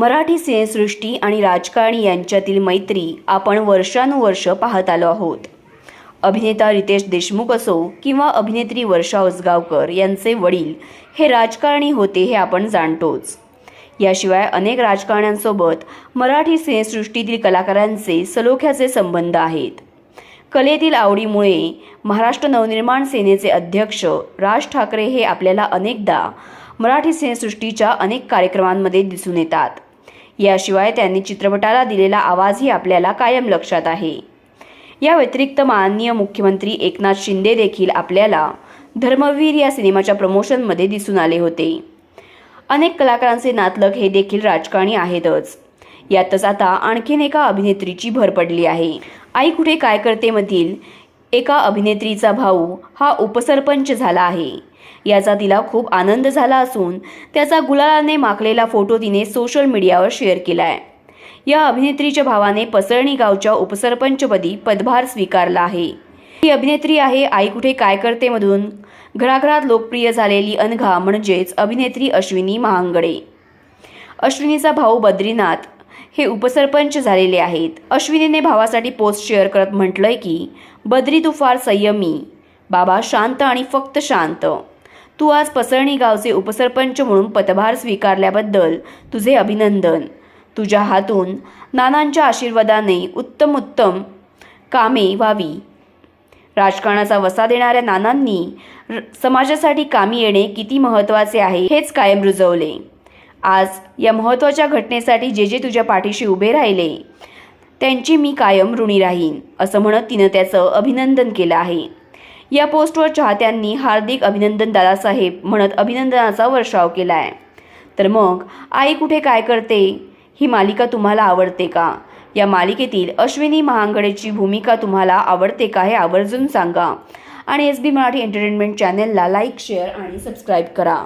मराठी सिनेसृष्टी आणि राजकारणी यांच्यातील मैत्री आपण वर्षानुवर्ष पाहत आलो आहोत. अभिनेता रितेश देशमुख असो किंवा अभिनेत्री वर्षा उसगावकर यांचे वडील हे राजकारणी होते हे आपण जाणतोच. याशिवाय अनेक राजकारण्यांसोबत मराठी सिनेसृष्टीतील कलाकारांचे सलोख्याचे संबंध आहेत. कलेतील आवडीमुळे महाराष्ट्र नवनिर्माण सेनेचे अध्यक्ष राज ठाकरे हे आपल्याला अनेकदा मराठी सिनेसृष्टीच्या अनेक कार्यक्रमांमध्ये दिसून येतात. याशिवाय त्यांनी चित्रपटाला दिलेला आवाजही आपल्याला कायम लक्षात आहे. या व्यतिरिक्त माननीय मुख्यमंत्री एकनाथ शिंदे देखील आपल्याला धर्मवीर या सिनेमाच्या प्रमोशनमध्ये दिसून आले होते. अनेक कलाकारांचे नातलग हे देखील राजकारणी आहेतच. यातच आता आणखीन एका अभिनेत्रीची भर पडली आहे. आई कुठे काय करते मधील? एका अभिनेत्रीचा भाऊ हा उपसरपंच झाला आहे. याचा तिला खूप आनंद झाला असून त्याचा गुलालाने माखलेला फोटो तिने सोशल मीडियावर शेअर केला आहे या अभिनेत्रीच्या भावाने पसरणी गावच्या उपसरपंचपदी पदभार स्वीकारला आहे. ही अभिनेत्री आहे आई कुठे काय करते मधून? घराघरात लोकप्रिय झालेली अनघा म्हणजेच अभिनेत्री अश्विनी महांगडे. अश्विनीचा भाऊ बद्रीनाथ हे उपसरपंच झालेले आहेत. अश्विनीने भावासाठी पोस्ट शेअर करत म्हटलंय की बद्री तू फार संयमी. बाबा शांत आणि फक्त शांत. तू आज पसरणी गावचे उपसरपंच म्हणून पदभार स्वीकारल्याबद्दल तुझे अभिनंदन. तुझ्या हातून नानांच्या आशीर्वादाने उत्तम उत्तम कामे व्हावी. राजकारणाचा वसा देणाऱ्या नानांनी र- समाजासाठी कामी येणे किती महत्त्वाचे आहे हेच कायम रुजवले. आज या महत्त्वाच्या घटनेसाठी जे जे तुझ्या पाठीशी उभे राहिले त्यांची मी कायम ऋणी राहीन असं म्हणत तिनं त्याचं अभिनंदन केलं आहे. या पोस्टवर चाहत्यांनी हार्दिक अभिनंदन दादासाहेब म्हणत अभिनंदनाचा वर्षाव केला आहे तर मग आई कुठे काय करते? ही मालिका तुम्हाला आवडते का? या मालिकेतील अश्विनी महांगडेची भूमिका तुम्हाला आवडते का हे आवर्जून सांगा. आणि एस बी मराठी एंटरटेनमेंट चॅनेलला लाईक शेअर आणि सबस्क्राईब करा.